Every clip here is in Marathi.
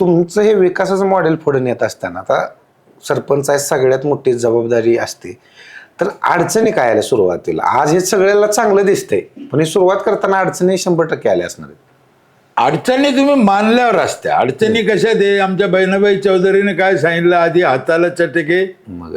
तुमचं हे विकासाचं मॉडेल पुढे नेत असताना आता सरपंच आहे सगळ्यात मोठी जबाबदारी असते. तर अडचणी काय आल्या सुरुवातीला? आज हे सगळ्याला चांगलं दिसतंय पण हे सुरुवात करताना अडचणी शंभर टक्के आल्या असणार आहेत. अडचणी तुम्ही मानल्यावर असत्या. अडचणी कशा ते आमच्या बहिणाबाई चौधरीने काय सांगितलं? आधी हाताला चटके.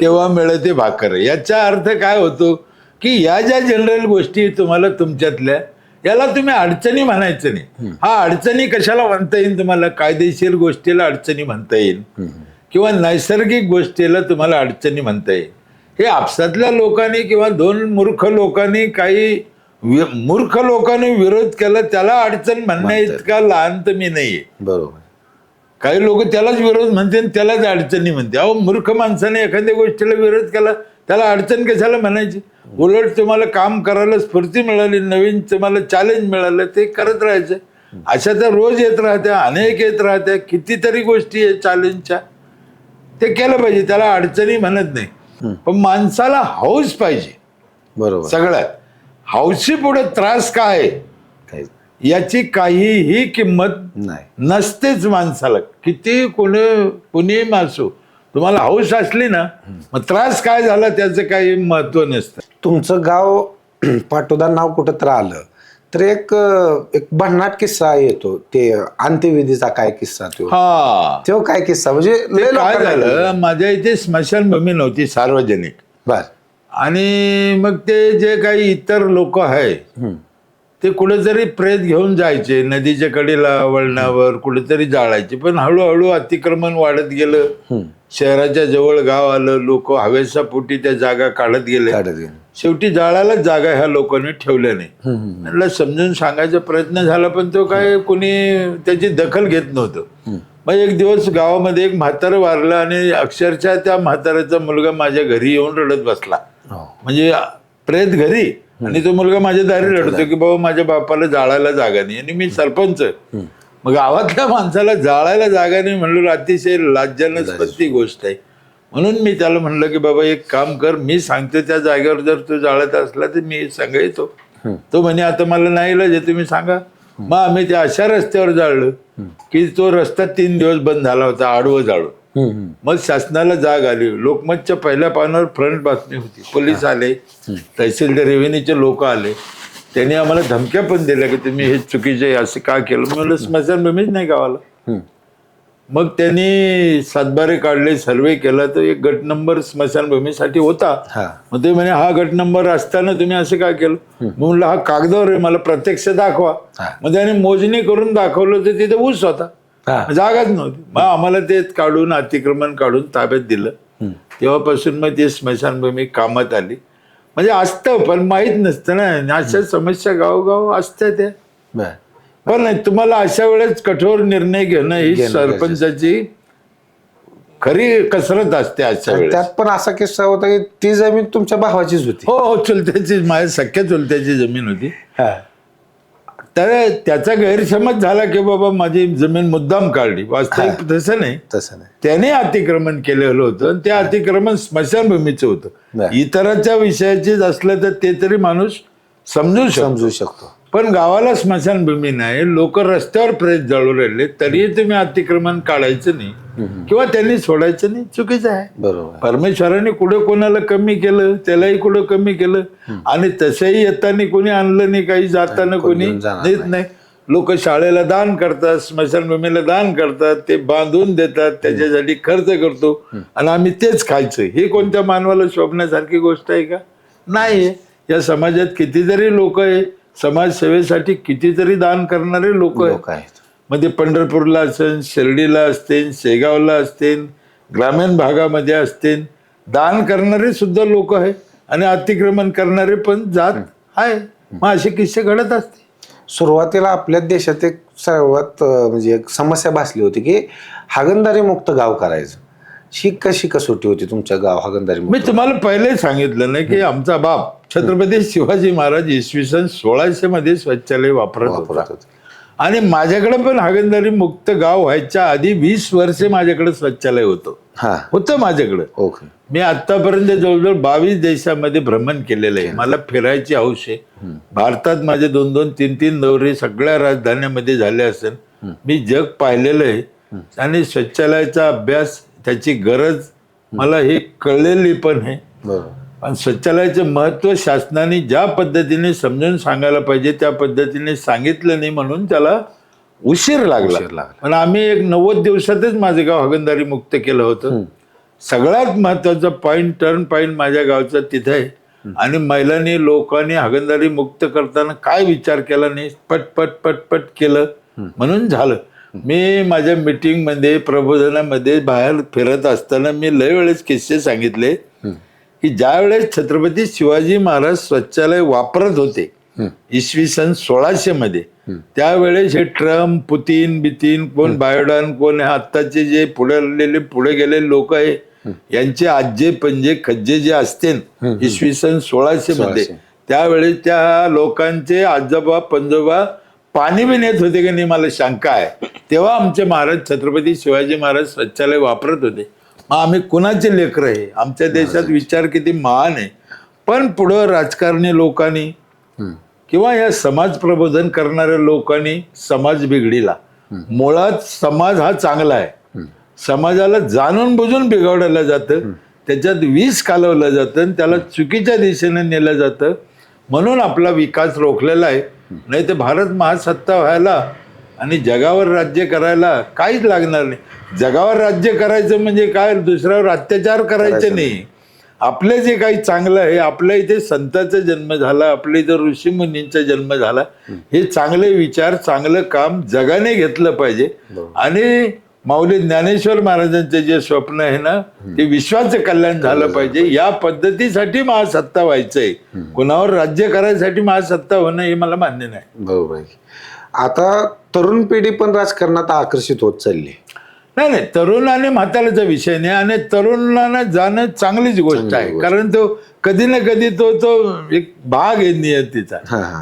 तेव्हा मिळते भाकर. याचा अर्थ काय होतो की या ज्या जनरल गोष्टी तुम्हाला तुमच्यातल्या याला तुम्ही अडचणी म्हणायचं नाही. हा अडचणी कशाला म्हणता येईल तुम्हाला? कायदेशीर गोष्टीला अडचणी म्हणता येईल. किंवा नैसर्गिक गोष्टीला तुम्हाला अडचणी म्हणता येईल. हे आपसातल्या लोकांनी किंवा दोन मूर्ख लोकांनी काही मूर्ख लोकांनी विरोध केला त्याला अडचण म्हणण्या इतका लहान तर मी नाहीये. बरोबर. काही लोक त्यालाच विरोध म्हणते त्यालाच अडचणी म्हणते अहो मूर्ख माणसाने एखाद्या गोष्टीला विरोध केला त्याला अडचण कशाला म्हणायची? उलट तुम्हाला काम करायला स्फूर्ती मिळाली नवीन तुम्हाला चॅलेंज मिळालं ते करत राहायचं. अशा तर रोज येत राहत्या अनेक येत राहत्या कितीतरी गोष्टी आहे चॅलेंजच्या ते केलं पाहिजे त्याला अडचणी म्हणत नाही. पण माणसाला हौस पाहिजे. बरोबर. सगळ्यात. हौशी पुढे त्रास काय याची काहीही किंमत नाही. नसतेच माणसाला. किती कोणी कुणी मासू तुम्हाला हौस असली ना मग त्रास काय झाला त्याचं काही महत्त्व नसतं. तुमचं गाव पाटोदा नाव कुठं तर आलं तर एक एक भन्नाट किस्सा येतो ते अंत्यविधीचा काय किस्सा तो? हा. तो काय किस्सा? म्हणजे लय काय लोकांना- झालं? माझ्या इथे स्मशानभूमी नव्हती सार्वजनिक. बर. आणि मग ते जे काही इतर लोक आहे हम्म. ते कुठेतरी प्रेत घेऊन जायचे नदीच्या कडेला वळणावर कुठेतरी जाळायचे. पण हळूहळू अतिक्रमण वाढत गेलं. शहराच्या जवळ गाव आलं लोक हवेसा पोटी त्या जागा काढत गेले. शेवटी जाळालाच जागा ह्या लोकांनी ठेवल्या नाही. समजून सांगायचा प्रयत्न झाला पण तो काय कोणी त्याची दखल घेत नव्हतं. मग एक दिवस गावामध्ये एक म्हातारं वारलं आणि अक्षरशः त्या म्हाताऱ्याचा मुलगा माझ्या घरी येऊन रडत बसला. हो. म्हणजे प्रेत घरी. आणि तो मुलगा माझ्या दारी रडतो की बाबा माझ्या बापाला जाळायला जागा नाही. आणि मी सरपंच. मग गावातल्या माणसाला जाळायला जागा नाही म्हणलं अतिशय लाज्यानस्पदी गोष्ट आहे. म्हणून मी त्याला म्हणलं की बाबा एक काम कर मी सांगतो त्या जागेवर जर तू जाळत असला तर मी सांगायचो तो म्हणे आता मला नाही इलाज तुम्ही सांगा. मग आम्ही त्या अशा रस्त्यावर जाळलं की तो रस्ता तीन दिवस बंद झाला होता आडवं हम्म. मग शासनाला जाग आली. लोकमतच्या पहिल्या पानावर फ्रंट बातमी होती. पोलीस आले. तहसीलदार रेव्हेन्यूचे लोक आले. त्यांनी आम्हाला धमक्या पण दिल्या की तुम्ही हे चुकीचे असं का केलं? म्हणलं स्मशानभूमीच नाही गावाला. मग त्यांनी सातबारे काढले सर्वे केला. तर एक गट नंबर स्मशानभूमीसाठी होता. मग ते म्हणे हा गट नंबर असताना तुम्ही असं का केलं? म्हणलं हा कागदावर आहे. मला प्रत्यक्ष दाखवा. मग त्याने मोजणी करून दाखवलं तर तिथे ऊस होता. जागाच नव्हती. मग आम्हाला ते काढून अतिक्रमण काढून ताब्यात दिलं. तेव्हापासून मग ती स्मशानभूमी कामात आली. म्हणजे असतं पण माहीत नसतं ना. अशा समस्या गावोगाव असत्या त्या. बर. पण नाही तुम्हाला अशा वेळेस कठोर निर्णय घेणं ही सरपंचाची खरी कसरत असते अशा त्यात पण असा किस्सा होता की ती जमीन तुमच्या भावाचीच होती. हो हो चुलत्याची माझ्या सख्या चुलत्याची जमीन होती. हा. तर त्याचा गैरसमज झाला की बाबा माझी जमीन मुद्दाम काढली. वास्तविक तसं नाही. तसं नाही. त्याने अतिक्रमण केलेलं होतं आणि ते अतिक्रमण स्मशानभूमीचं होतं. इतराच्या विषयाचीच असलं तर ते तरी माणूस समजू समजू शकतो. पण गावाला स्मशानभूमी नाही लोक रस्त्यावर प्रेस जळू राहिले तरीही तुम्ही अतिक्रमण काढायचं नाही किंवा त्यांनी सोडायचं नाही चुकीचं आहे. बरोबर. परमेश्वराने कुठं कोणाला कमी केलं त्यालाही कुठं कमी केलं आणि तसंही येताना कोणी आणलं नाही काही जाताना कोणी देत नाही. लोक शाळेला दान करतात स्मशानभूमीला दान करतात ते बांधून देतात त्याच्यासाठी खर्च करतो आणि आम्ही तेच खायचं. हे कोणत्या मानवाला शोभण्यासारखी गोष्ट आहे का? नाही. या समाजात कितीतरी लोक आहे समाजसेवेसाठी कितीतरी दान करणारे लोक आहेत. लोक आहेत. मग ते पंढरपूरला असेल शिर्डीला असतील शेगावला असतील ग्रामीण भागामध्ये असतील दान करणारे सुद्धा लोक आहे आणि अतिक्रमण करणारे पण जात आहे. मग असे किस्से घडत असते सुरुवातीला आपल्या देशात एक सर्वात म्हणजे एक समस्या भासली होती की हागणदारी मुक्त गाव करायचं. ही कशी कसोटी होती तुमच्या गाव हागणदारी मी तुम्हाला पहिले सांगितलं ना की आमचा बाप छत्रपती शिवाजी महाराज इसवी सन सोळाशे मध्ये शौचालय वापरत होता. वापरत होते. आणि माझ्याकडे पण हागणदारी मुक्त गाव व्हायच्या आधी वीस वर्षे माझ्याकडे शौचालय होतं. हा. होतं माझ्याकडे. ओके. मी आतापर्यंत जवळजवळ बावीस देशामध्ये भ्रमण केलेलं आहे. मला फिरायची हौस आहे. भारतात माझे दोन दोन तीन तीन दौरे सगळ्या राजधान्यामध्ये झाले असेल. मी जग पाहिलेलं आहे. आणि शौचालयाचा अभ्यास त्याची गरज मला हे कळलेली पण आहे. पण शौचालयाचं महत्त्व शासनाने ज्या पद्धतीने समजून सांगायला पाहिजे त्या पद्धतीने सांगितलं नाही म्हणून त्याला उशीर लागला. पण आम्ही एक नव्वद दिवसातच माझं गाव हगंदारी मुक्त केलं होतं. सगळ्यात महत्त्वाचा पॉईंट टर्न पॉईंट माझ्या गावचा तिथे आहे. आणि महिलांनी लोकांनी हगंदारी मुक्त करताना काय विचार केला नाही पट पट पट पट केलं म्हणून झालं. मी माझ्या मीटिंगमध्ये प्रबोधनामध्ये बाहेर फिरत असताना मी लय वेळेस किस्से सांगितले. की ज्या वेळेस छत्रपती शिवाजी महाराज स्वच्छालय वापरत होते इसवी सन सोळाशे मध्ये त्यावेळेस हे ट्रम्प पुतीन बितीन कोण बायोडान कोण आत्ताचे जे पुढे आलेले पुढे गेलेले लोक आहे यांचे आज्जे पंजे खज्जे जे असतील इसवी सन सोळाशे मध्ये. त्यावेळेस त्या लोकांचे आजोबा पंजोबा पाणी बी नेत होते की नाही मला शंका आहे. तेव्हा आमचे महाराज छत्रपती शिवाजी महाराज स्वच्छालय वापरत होते. मग आम्ही कुणाचे लेकर आहे? आमच्या देशात विचार किती महान आहे. पण पुढं राजकारणी लोकांनी. किंवा या समाज प्रबोधन करणाऱ्या लोकांनी समाज बिघडीला. मुळात समाज हा चांगला आहे. समाजाला जाणून बुजून बिघडवलं जातं. त्याच्यात विष कालवलं जातं. आणि त्याला चुकीच्या दिशेने नेलं जातं. म्हणून आपला विकास रोखलेला आहे. नाही तर भारत महासत्ता व्हायला आणि जगावर राज्य करायला काहीच लागणार नाही. जगावर राज्य करायचं म्हणजे काय? दुसऱ्यावर अत्याचार करायचे नाही. आपले जे काही चांगलं आहे आपल्या इथे संतांचा जन्म झाला आपल्या इथे ऋषीमुनींचा जन्म झाला हे चांगले विचार चांगलं काम जगाने घेतलं पाहिजे. आणि माऊली ज्ञानेश्वर महाराजांचे जे स्वप्न आहे ना ते विश्वाचं कल्याण झालं पाहिजे. या पद्धतीसाठी महासत्ता व्हायचंय. कुणावर राज्य करायसाठी महासत्ता होणं हे मला मान्य नाही. बरोबर आता तरुण पिढी पण राजकारणात आकर्षित होत चालली. नाही नाही तरुण आणि म्हाताऱ्याचा विषय नाही. आणि तरुणांना जाणं चांगलीच गोष्ट आहे. कारण तो कधी ना कधी तो तो एक भाग आहे नियतीचा.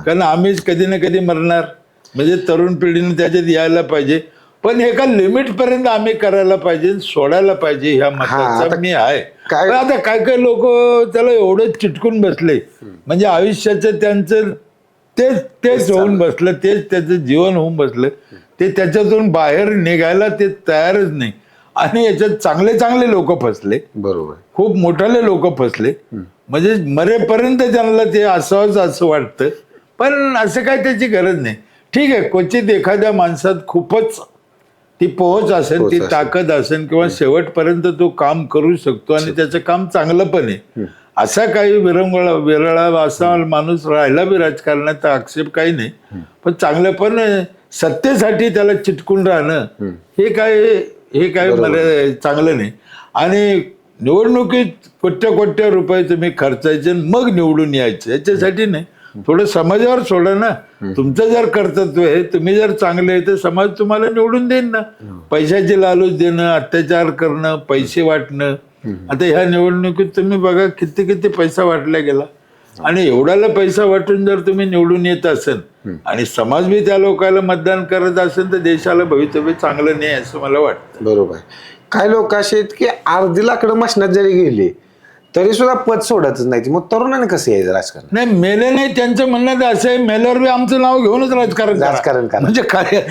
कारण आम्हीच कधी ना कधी मरणार. म्हणजे तरुण पिढीने त्याच्यात यायला पाहिजे. पण एका लिमिट पर्यंत आम्ही करायला पाहिजे सोडायला पाहिजे ह्या मताचा मी आहे. काय- आता काय काय लोक त्याला एवढं चिटकून बसले. म्हणजे आयुष्याचं त्यांचं तेच तेच होऊन बसलं तेच त्याचं जीवन होऊन बसलं. ते त्याच्यातून बाहेर निघायला ते तयारच नाही. आणि याच्यात चांगले चांगले लोक फसले. बरोबर. खूप मोठाले लोक फसले. म्हणजे मरेपर्यंत त्यांना ते असावंच असं वाटतं. पण असं काय त्याची गरज नाही. ठीक आहे क्वचित एखाद्या माणसात खूपच ती पोहोच असेल ती. ताकद असेल किंवा शेवटपर्यंत तो काम करू शकतो आणि त्याचं काम चांगलं पण आहे. असा काही विरंगुळा विरळा असा माणूस राहिला बी राजकारणात आक्षेप काही नाही. पण चांगलं पण सत्तेसाठी त्याला चिटकून राहणं हे काय हे काय मला चांगलं नाही. आणि निवडणुकीत कोट्या कोट्या रुपये तुम्ही खर्चायचे मग निवडून यायचं याच्यासाठी नाही. थोडं समाजावर सोडा ना. तुमचं जर कर्तव्य आहे तुम्ही जर चांगले आहे तर समाज तुम्हाला निवडून देईन ना. पैशाची लालूच देणं अत्याचार करणं पैसे वाटणं. आता ह्या निवडणुकीत तुम्ही बघा किती किती पैसा वाटला गेला. आणि एवढ्याला पैसा वाटून जर तुम्ही निवडून येत असेल आणि समाज बी त्या लोकांना मतदान करत असेल तर देशाला भवितव्य चांगलं नाही असं मला वाटतं. बरोबर. काही लोक असे आहेत की अर्धी लाकडं मशनात जरी गेली तरी सुद्धा पद सोडतच नाही. मग तरुणाने कसं यायचं राजकारण? नाही मेले नाही त्यांचं म्हणणं तर असं आहे मेल्यावर बी आमचं नाव घेऊनच राजकारण करा. राजकारण करा. म्हणजे काय?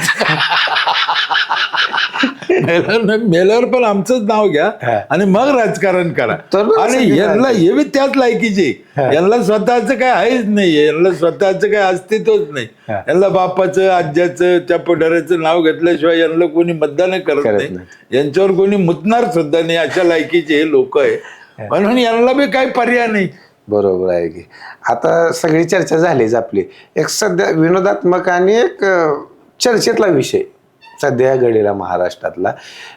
मेल्यावर नाही, मेल्यावर पण आमचंच नाव घ्या. आणि मग राजकारण करा. तरुण आणि सगळे यांना हे बी त्याच लायकीचे. यांना स्वतःच काय आहेच नाही. यांना स्वतःच काय अस्तित्वच नाही. हा. यांना बापाचं आज्याचं त्या पुढाऱ्याचं नाव घेतल्याशिवाय यांना कोणी मतदान करत करत नाही. यांच्यावर कोणी मुतणार सुद्धा नाही. अशा लायकीचे हे लोक आहे म्हणून यांना बी काही पर्याय नाही. बरोबर आहे की. आता सगळी चर्चा झालीच आपली. एक सध्या विनोदात्मक आणि एक चर्चेतला विषय. सध्या घडीला महाराष्ट्रातला.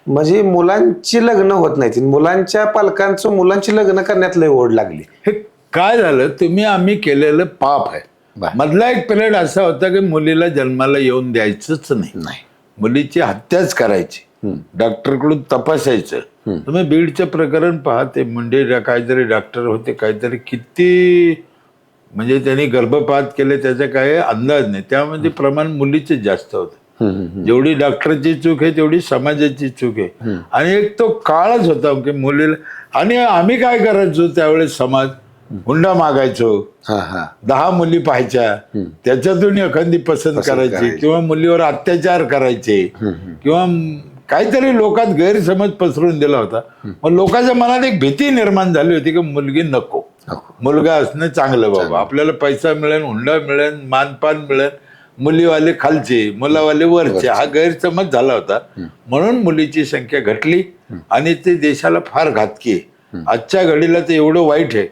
म्हणजे मुलांची लग्न होत नाहीत. मुलांच्या पालकांचं मुलांची लग्न करण्यात लय ओढ लागली. हे काय झालं? तुम्ही आम्ही केलेलं पाप आहे. मधला एक पिरियड असा होता की मुलीला जन्माला येऊन द्यायचंच नाही. नाही. मुलीची हत्याच करायची. डॉक्टरकडून तपासायचं. तुम्ही बीडचं प्रकरण पहा ते मुंडे काहीतरी डॉक्टर होते काहीतरी किती म्हणजे त्यांनी गर्भपात केले त्याचा काय अंदाज नाही. त्यामध्ये प्रमाण मुलीचे जास्त होतं. जेवढी डॉक्टरची चूक आहे तेवढी समाजाची चूक आहे. आणि एक तो काळच होता की मुलीला आणि आम्ही काय करायचो त्यावेळेस समाज? हुंडा मागायचो. दहा मुली पाहायच्या. त्याच्यातून एखादी पसंत करायची. किंवा मुलीवर अत्याचार करायचे. किंवा काहीतरी लोकात गैरसमज पसरून दिला होता. मग लोकांच्या मनात एक भीती निर्माण झाली होती की मुलगी नको. मुलगा असणं चांगलं बाबा. आपल्याला पैसा मिळेल हुंडा मिळेल मानपान मिळेल मुलीवाले खालचे मुलावाले वरचे. हा गैरसमज झाला होता. म्हणून मुलीची संख्या घटली आणि ते देशाला फार घातकी आहे. आजच्या घडीला ते एवढं वाईट आहे.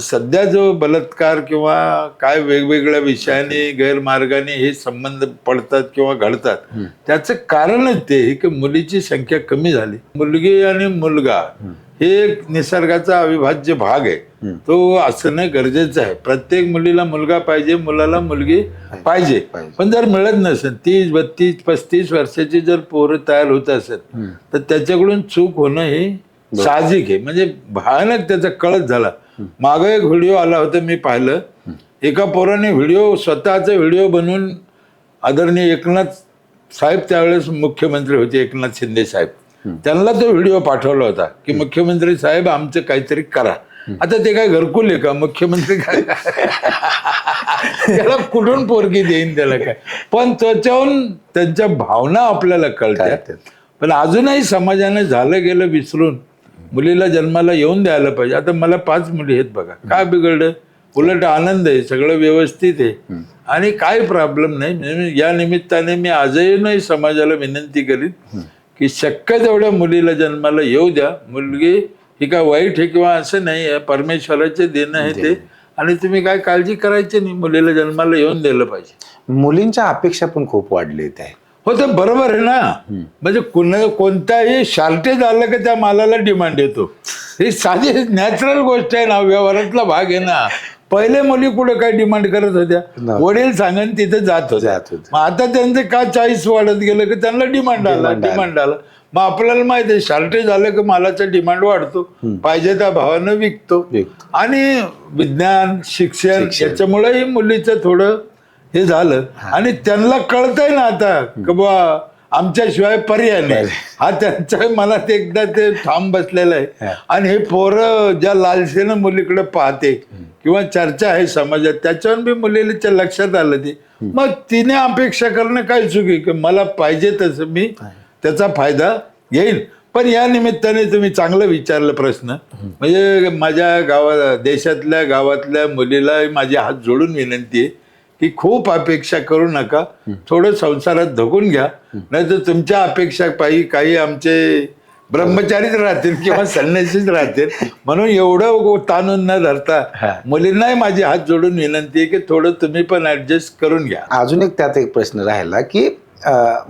सध्या जो बलात्कार किंवा काय वेगवेगळ्या विषयाने गैरमार्गाने हे संबंध पडतात किंवा घडतात त्याचं कारणच ते की मुलीची संख्या कमी झाली. मुलगी आणि मुलगा हे एक निसर्गाचा अविभाज्य भाग आहे. तो असणं गरजेचं आहे. प्रत्येक मुलीला मुलगा पाहिजे मुलाला मुलगी पाहिजे. पण जर मिळत नसेल तीस बत्तीस पस्तीस वर्षाची जर पोरं तयार होत असेल तर त्याच्याकडून चूक होणं हे साहजिक आहे. म्हणजे भयानक त्याचा कळत झाला. मागं एक व्हिडिओ आला होता मी पाहिलं. एका पोराने व्हिडिओ स्वतःचा व्हिडिओ बनवून आदरणीय एकनाथ साहेब त्यावेळेस मुख्यमंत्री होते एकनाथ शिंदे साहेब. त्यांना तो व्हिडिओ पाठवला होता की मुख्यमंत्री साहेब आमचं काहीतरी करा. आता ते काय घरकुल आहे का? मुख्यमंत्री काय? त्याला कुठून पोरगी देईन त्याला काय? पण त्याच्याहून त्यांच्या भावना आपल्याला कळतात. पण अजूनही समाजाने झालं गेलं विसरून मुलीला जन्माला येऊन द्यायला पाहिजे. आता मला पाच मुली आहेत बघा. काय बिघडलं? उलट आनंद आहे सगळं व्यवस्थित आहे. आणि काय प्रॉब्लेम नाही या निमित्ताने मी आजही नाही समाजाला विनंती करीन की शक्य तेवढ्या मुलीला जन्माला येऊ द्या. मुलगी ही काय वाईट आहे किंवा असं नाही आहे परमेश्वराचे देणं आहे ते. आणि तुम्ही काय काळजी करायची नाही मुलीला जन्माला येऊन दिलं पाहिजे. मुलींच्या अपेक्षा पण खूप वाढले आहे. हो तर बरोबर आहे ना. म्हणजे कुणा कोणताही शार्टेज आलं की त्या मालाला डिमांड येतो. ही साधी नॅचरल गोष्ट आहे ना व्यवहारातला भाग आहे ना. पहिले मुली कुठे काय डिमांड करत होत्या. वडील सांगन तिथे जात होत्या. मग आता त्यांचं का चाळीस वाढत गेलं की त्यांना डिमांड आला. डिमांड आला. मग आपल्याला माहिती आहे शार्टेज आलं की मालाचा डिमांड वाढतो. पाहिजे त्या भावानं विकतो. विकतो. आणि विज्ञान शिक्षण. याच्यामुळेही मुलीचं थोडं हे झालं. आणि त्यांना कळतंय ना आता की बुवा आमच्याशिवाय पर्याय नाही. हा त्यांच्या मनात एकदा ते ठाम बसलेला आहे. आणि हे पोरं ज्या लालसेनं मुलीकडे पाहते किंवा चर्चा आहे समाजात त्याच्यावर बी मुलीच्या लक्षात आलं ते. मग तिने अपेक्षा करणं काय चुकी? की मला पाहिजे तसं मी त्याचा फायदा घेईन. पण या निमित्ताने तुम्ही चांगलं विचारलं प्रश्न. म्हणजे माझ्या गावा देशातल्या गावातल्या मुलीला माझी हात जोडून विनंती आहे. की खूप अपेक्षा करू नका. थोडं संसारात धकून घ्या. नाही तर तुमच्या अपेक्षा पायी काही आमचे ब्रह्मचारीच राहतील किंवा संन्यासीच राहतील. म्हणून एवढं ताणून न धरता मुलींनाही माझी हात जोडून विनंती आहे की थोडं तुम्ही पण ऍडजस्ट करून घ्या. अजून एक त्यात एक प्रश्न राहिला की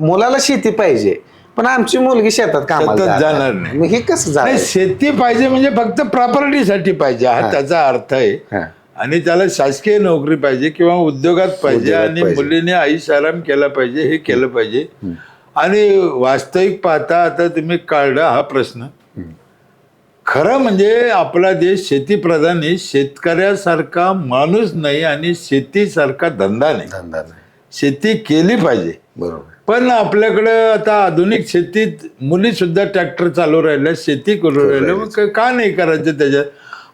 मुलाला शेती पाहिजे पण आमची मुलगी शेतात कामाला शेतात जाणार नाही. हे कसं शेती पाहिजे म्हणजे फक्त प्रॉपर्टीसाठी पाहिजे. हा त्याचा अर्थ आहे. आणि त्याला शासकीय नोकरी पाहिजे किंवा उद्योगात पाहिजे उद्योगात आणि पाहिजे. मुलीने आईस आराम केला पाहिजे हे केलं पाहिजे. आणि वास्तविक पाहता आता तुम्ही काढला हा प्रश्न. खरं म्हणजे आपला देश शेतीप्रधान आहे शेतकऱ्यासारखा माणूस नाही आणि शेतीसारखा धंदा नाही. धंदा नाही. शेती केली पाहिजे. बरोबर. पण आपल्याकडं आता आधुनिक शेतीत मुली सुद्धा ट्रॅक्टर चालू राहिल्या शेती करू राहिल्या मग का- का नाही करायचं त्याच्यात?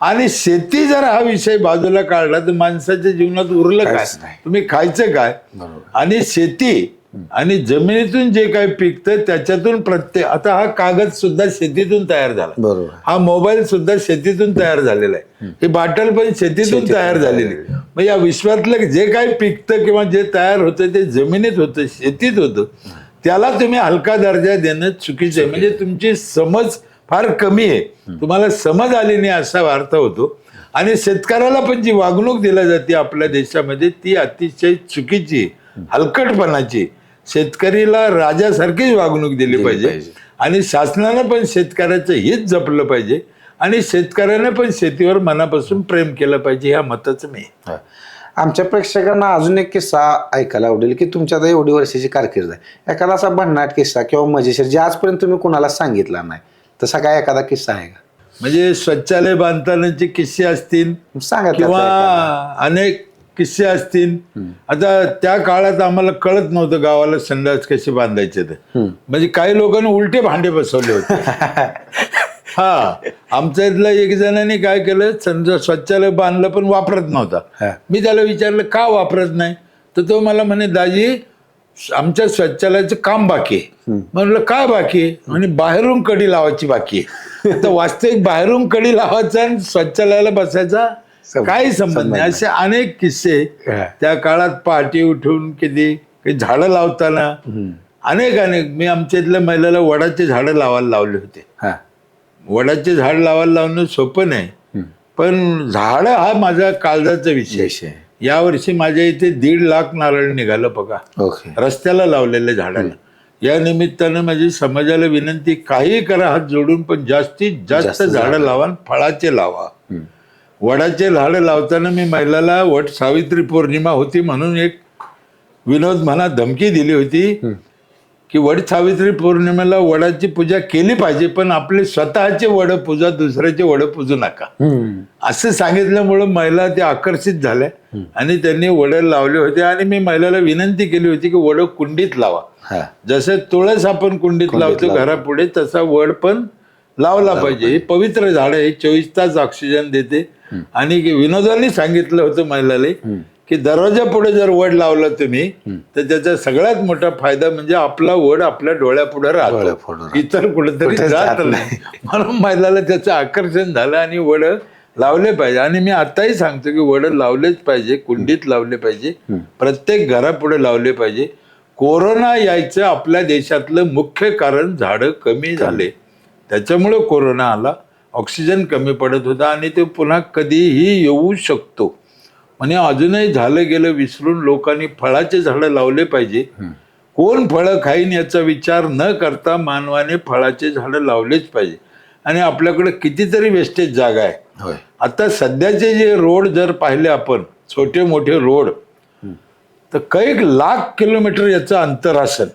आणि शेती जर हा विषय बाजूला काढला तर माणसाच्या जीवनात उरलं काय? काहीच नाही. तुम्ही खायचं काय? बरोबर. आणि शेती आणि जमिनीतून जे काही पिकतं त्याच्यातून प्रत्येक आता हा कागद सुद्धा शेतीतून तयार झाला. बरोबर. हा मोबाईल सुद्धा शेतीतून तयार झालेला आहे. ही बाटल पण शेतीतून तयार झालेली. आहे. मग या विश्वातलं जे काही पिकतं किंवा जे तयार होतं ते जमिनीत होतं शेतीत होतं त्याला तुम्ही हलका दर्जा देणं चुकीचं आहे. म्हणजे तुमची समज फार कमी आहे. तुम्हाला समज आली नाही असा अर्थ होतो. आणि शेतकऱ्याला पण जी वागणूक दिली जाते आपल्या देशामध्ये ती अतिशय चुकीची हलकटपणाची शेतकरीला राजासारखीच वागणूक दिली पाहिजे. आणि शासनानं पण शेतकऱ्याचं हित जपलं पाहिजे. आणि शेतकऱ्यानं पण शेतीवर मनापासून प्रेम केलं पाहिजे ह्या मताचं मी. हा. आमच्या प्रेक्षकांना अजून एक किस्सा ऐकायला आवडेल की तुमच्या आता एवढी वर्षाची कारकीर्द आहे. एखादा असा भन्नाट किस्सा किंवा मजेशीर जे आजपर्यंत तुम्ही कुणाला सांगितला नाही तसा काय एखादा किस्सा आहे का? म्हणजे शौचालय बांधतानाचे किस्से असतील सांगा त्यातला किंवा एखादा. अनेक किस्से असतील. आता त्या काळात आम्हाला कळत नव्हतं गावाला संडास कसे बांधायचे ते. म्हणजे काही लोकांनी उलटे भांडे बसवले होते. हा आमच्या इथल्या एक जणांनी काय केलं समजा शौचालय बांधलं पण वापरत हा. नव्हता मी त्याला विचारलं का वापरत नाही? तर तो मला म्हणे दाजी आमच्या शौचालयाचं काम बाकी आहे. म्हणलं काय बाकी आहे? आणि बाहेरून कडी लावायची बाकी आहे. तर वास्तविक बाहेरून कडी लावायचा आणि शौचालयाला बसायचा काही संबंध नाही. असे अनेक किस्से. त्या काळात पहाटे उठून किती काही झाडं लावताना अनेक अनेक. मी आमच्या इथल्या महिलाला वडाचे झाडं लावायला लावले होते. वडाचे झाड लावायला लावणं सोपं नाही. पण झाड हा माझा काळजाचा विषय विषय. यावर्षी माझ्या इथे दीड लाख नारळ निघालं बघा. ओके. रस्त्याला लावलेल्या झाडाला. या निमित्तानं माझी समाजाला विनंती काही करा हात जोडून पण जास्तीत जास्त जास्त झाडं लावा. फळाचे लावा. वडाचे झाडं लावताना मी महिलाला वट सावित्री पौर्णिमा होती म्हणून एक विनोद म्हणा धमकी दिली होती. की वड सावित्री पौर्णिमेला वडाची पूजा केली पाहिजे पण आपले स्वतःचे वड पूजा दुसऱ्याचे वड पूजू नका. असं सांगितल्यामुळं महिला त्या आकर्षित झाल्या आणि त्यांनी वड लावले होते आणि मी महिलाला विनंती केली होती की वड कुंडीत लावा. जसं तुळस आपण कुंडीत लावतो घरापुढे तसा वड पण लावला पाहिजे. हे पवित्र झाड आहे चोवीस तास ऑक्सिजन देते. आणि विनोदाने सांगितलं होतं महिलाला की दरवाजा पुढे जर वड लावला तुम्ही तर त्याचा सगळ्यात मोठा फायदा म्हणजे आपला वड आपल्या डोळ्यापुढे राहतो. इतर कुठेतरी कुठे जात जात नाही. म्हणून महिलाला त्याचं आकर्षण झालं आणि वड लावले पाहिजे. आणि मी आताही सांगतो की वड लावलेच पाहिजे कुंडीत लावले पाहिजे प्रत्येक घरापुढे लावले पाहिजे. कोरोना यायचं आपल्या देशातलं मुख्य कारण झाडं कमी. झाले. त्याच्यामुळे कोरोना आला. ऑक्सिजन कमी पडत होता आणि ते पुन्हा कधीही येऊ शकतो. म्हणजे अजूनही झालं गेलं विसरून लोकांनी फळाचे झाडं लावले पाहिजे. कोण फळं खाईन याचा विचार न करता मानवाने फळाचे झाडं लावलेच पाहिजे. आणि आपल्याकडे कितीतरी वेस्टेज जागा आहे. आता सध्याचे जे रोड जर पाहिले आपण छोटे मोठे रोड तर कैक लाख किलोमीटर याचं अंतर असेल.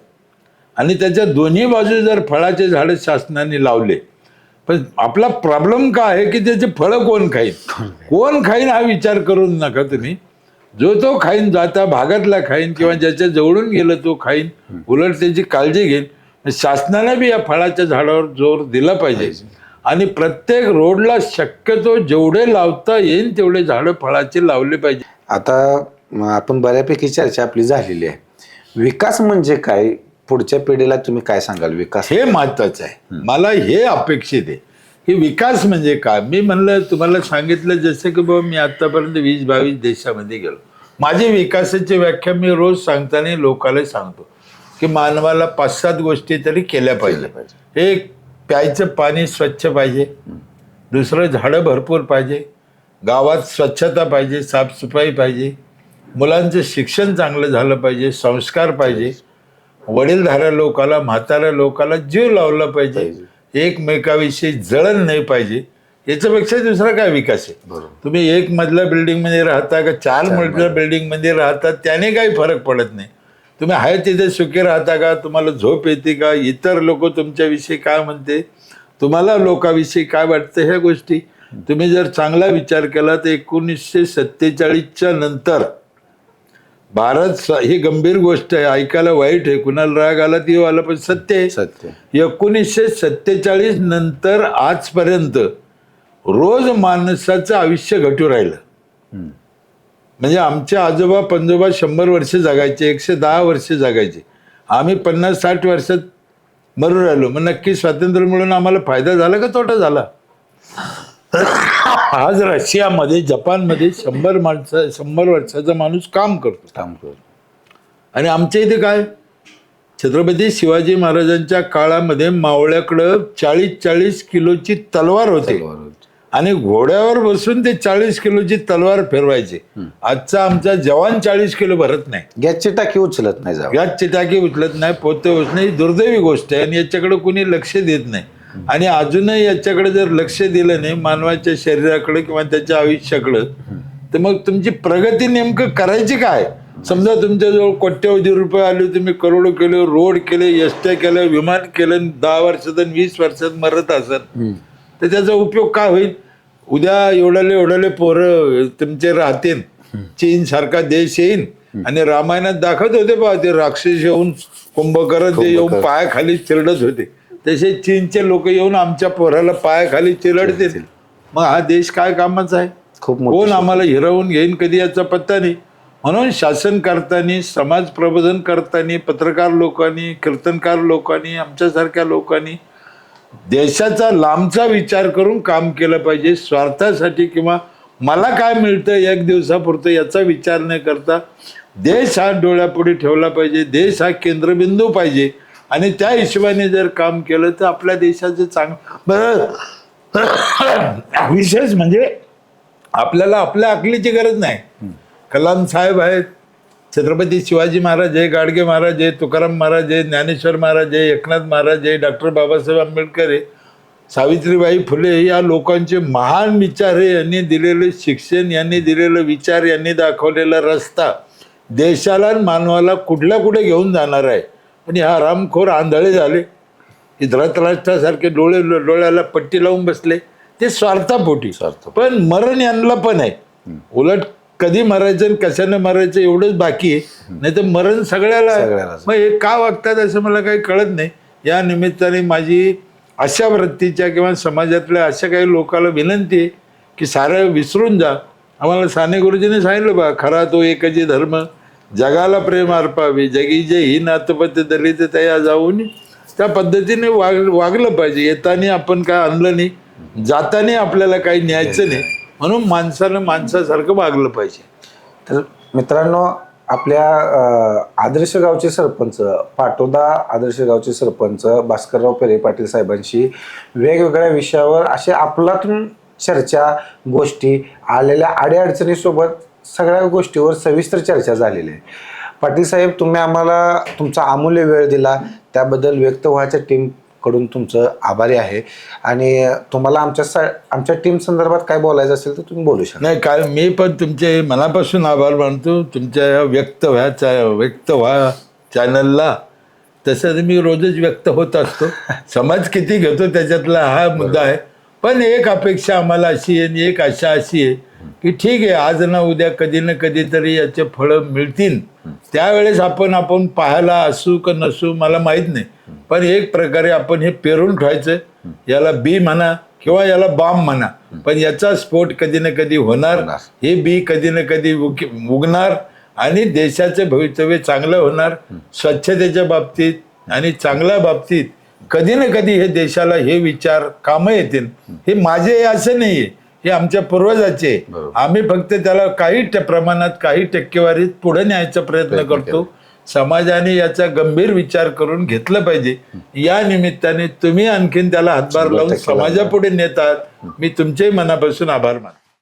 आणि त्याच्या दोन्ही बाजू जर फळाचे झाडं शासनाने लावले पण आपला प्रॉब्लेम काय आहे की त्याचे फळं कोण खाईन? कोण खाईन हा विचार करून नका तुम्ही. जो तो खाईन जाता भागातला खाईन किंवा ज्याच्या जवळून गेलं तो खाईन उलट त्याची काळजी घेईन. शासनाने बी या फळाच्या झाडावर जोर दिला पाहिजे. आणि प्रत्येक रोडला शक्यतो जेवढे लावता येईल तेवढे झाडं फळाचे लावले पाहिजे. आता आपण बऱ्यापैकी चर्चा आपली झालेली आहे. विकास म्हणजे काय? पुढच्या पिढीला तुम्ही काय सांगाल? विकास हे महत्वाचं आहे. मला हे अपेक्षित आहे. की विकास म्हणजे काय? मी म्हणलं तुम्हाला सांगितलं जसं की बाबा मी आतापर्यंत वीस बावीस देशामध्ये गेलो. माझी विकासाची व्याख्या मी रोज सांगताना लोकांना सांगतो की मानवाला पाच सात गोष्टी तरी केल्या पाहिजे. एक प्यायचं पाणी स्वच्छ पाहिजे. दुसरं झाडं भरपूर पाहिजे. गावात स्वच्छता पाहिजे साफसफाई पाहिजे. मुलांचं शिक्षण चांगलं झालं पाहिजे संस्कार पाहिजे. वडीलधाऱ्या लोकाला म्हाताऱ्या लोकाला जीव लावला पाहिजे. एकमेकाविषयी जळण नाही पाहिजे. याच्यापेक्षा दुसरा काय विकास आहे? तुम्ही एक मजला बिल्डिंगमध्ये राहता का चार मजला बिल्डिंगमध्ये राहता त्याने काही फरक पडत नाही. तुम्ही आहे तिथे सुखी राहता का? तुम्हाला झोप येते का? इतर लोक तुमच्याविषयी काय म्हणते? तुम्हाला लोकाविषयी काय वाटतं ह्या गोष्टी? तुम्ही जर चांगला विचार केला तर एकोणीसशे सत्तेचाळीसच्या नंतर भारत ही गंभीर गोष्ट आहे. ऐकायला वाईट आहे. कुणाला राग आला ती आला पण सत्य आहे. सत्य एकोणीसशे सत्तेचाळीस नंतर आजपर्यंत रोज माणसाचं आयुष्य घटू राहिलं. म्हणजे आमचे आजोबा पंजोबा शंभर वर्ष जगायचे एकशे दहा वर्ष जगायचे. आम्ही पन्नास साठ वर्षात मरून राहिलो. मग नक्की स्वातंत्र्य मिळून आम्हाला फायदा झाला का तोटा झाला? आज रशियामध्ये जपानमध्ये शंभर माणसं शंभर वर्षाचा माणूस काम करतो. काम करू आणि आमच्या इथे काय? छत्रपती शिवाजी महाराजांच्या काळामध्ये मावळ्याकडं चाळीस चाळीस किलोची तलवार होते. आणि घोड्यावर बसून ते चाळीस किलोची तलवार फिरवायचे. आजचा आमचा जवान चाळीस किलो भरत नाही. गॅसची टाकी उचलत नाही गॅसची टाकी उचलत नाही पोते उचलत नाही ही दुर्दैवी गोष्ट आहे. आणि याच्याकडे कुणी लक्ष देत नाही. आणि अजूनही याच्याकडे जर लक्ष दिलं नाही मानवाच्या शरीराकडे किंवा त्याच्या आयुष्याकडे तर मग तुमची प्रगती नेमकं करायची काय? समजा तुमच्याजवळ कोट्यवधी रुपये आले तुम्ही करोडो केले रोड केले एसट्या केल्या विमान केलं दहा वर्षात वीस वर्षात मरत असत तर त्याचा उपयोग काय होईल? उद्या एवढाले एवढाले पोरं तुमचे राहतील चीन सारखा देश येईल आणि रामायणात दाखवत होते बा ते राक्षस येऊन कुंभकर्ण ते येऊन पायाखाली चिरडत होते. तसे चीनचे लोक येऊन आमच्या पोराला पायाखाली चिरडतील. मग हा देश काय कामाचा आहे? खूप कोण आम्हाला हिरवून घेईन कधी याचा पत्ता नाही. म्हणून शासन करताना समाज प्रबोधन करताना पत्रकार लोकांनी कीर्तनकार लोकांनी आमच्यासारख्या लोकांनी देशाचा लांबचा विचार करून काम केलं पाहिजे. स्वार्थासाठी किंवा मला काय मिळतं एक दिवसापुरतं याचा विचार न करता देश हा डोळ्यापुढे ठेवला पाहिजे. देश हा केंद्रबिंदू पाहिजे. आणि त्या हिशोबाने जर काम केलं तर आपल्या देशाचं चांग बरं. विशेष म्हणजे आपल्याला आपल्या अकलीची गरज नाही. कलाम साहेब आहेत छत्रपती शिवाजी महाराज आहे गाडगे महाराज आहे तुकाराम महाराज आहे ज्ञानेश्वर महाराज आहे एकनाथ महाराज आहे डॉक्टर बाबासाहेब आंबेडकर आहे सावित्रीबाई फुले या लोकांचे महान विचार हे यांनी दिलेले शिक्षण यांनी दिलेलं विचार यांनी दाखवलेला रस्ता देशाला आणि मानवाला कुठल्या कुठे घेऊन जाणार आहे? आणि हा रामखोर आंधळे झाले. हे धृतराष्ट्रासारखे डोळे डोळ्याला पट्टी लावून बसले. ते स्वार्थापोटी. स्वार्थ. पण मरण यांना पण आहे. उलट कधी मरायचं आणि कशाने मरायचं एवढंच बाकी आहे. नाही तर मरण सगळ्याला. मग हे का वागतात असं मला काही कळत नाही. या निमित्ताने माझी अशा वृत्तीच्या किंवा समाजातल्या अशा काही लोकांना विनंती आहे की सारं विसरून जा. आम्हाला साने गुरुजीने सांगितलं बा खरा तो एकची धर्म जगाला प्रेम अर्पावे. जगी जे ही नातपत दलित तया जाऊन त्या पद्धतीने वाग वागलं पाहिजे. येताना आपण काय आणलं नाही जाताना आपल्याला काही न्यायचं नाही म्हणून माणसानं माणसासारखं वागलं पाहिजे. तर मित्रांनो आपल्या आदर्श गावचे सरपंच पाटोदा आदर्श गावचे सरपंच भास्करराव पेरे पाटील साहेबांशी वेगवेगळ्या विषयावर असे आपलातून चर्चा गोष्टी आलेल्या अडीअडचणीसोबत सगळ्या गोष्टीवर सविस्तर चर्चा झालेली आहे. पाटील साहेब तुम्ही आम्हाला तुमचा अमूल्य वेळ दिला. त्याबद्दल व्यक्त व्हायच्या टीमकडून तुमचं आभारी आहे. आणि तुम्हाला आमच्या सा आमच्या टीम संदर्भात काय बोलायचं असेल तर तुम्ही बोलू शकता. नाही काय मी पण तुमचे मनापासून आभार मानतो. तुमच्या या व्यक्त व्हा चा व्यक्त व्हा चॅनलला तसं तर मी रोजच व्यक्त होत असतो. समाज किती घेतो त्याच्यातला हा मुद्दा आहे. पण एक अपेक्षा आम्हाला अशी आहे आणि एक आशा अशी आहे की ठीक आहे आज ना उद्या कधी ना कधीतरी याचे फळं मिळतील. त्यावेळेस आपण आपण पाहायला असू का नसू मला माहीत नाही. पण एक प्रकारे आपण हे पेरून ठेवायचं. याला बी म्हणा किंवा याला बाम म्हणा. पण याचा स्फोट कधी ना कधी होणार. हे बी कधी ना कधी उग- उगणार आणि देशाचे भवितव्य चांगलं होणार. स्वच्छतेच्या बाबतीत आणि चांगल्या बाबतीत कधी ना कधी हे देशाला हे विचार कामं येतील. हे माझे आहे असं नाहीये. हे आमच्या पूर्वजाचे. आम्ही फक्त त्याला काही प्रमाणात काही टक्केवारीत पुढे न्यायचा प्रयत्न करतो. समाजाने याचा गंभीर विचार करून घेतलं पाहिजे. या निमित्ताने तुम्ही आणखीन त्याला हातभार लावून. समाजापुढे नेतात मी तुमच्याही मनापासून आभार मानतो.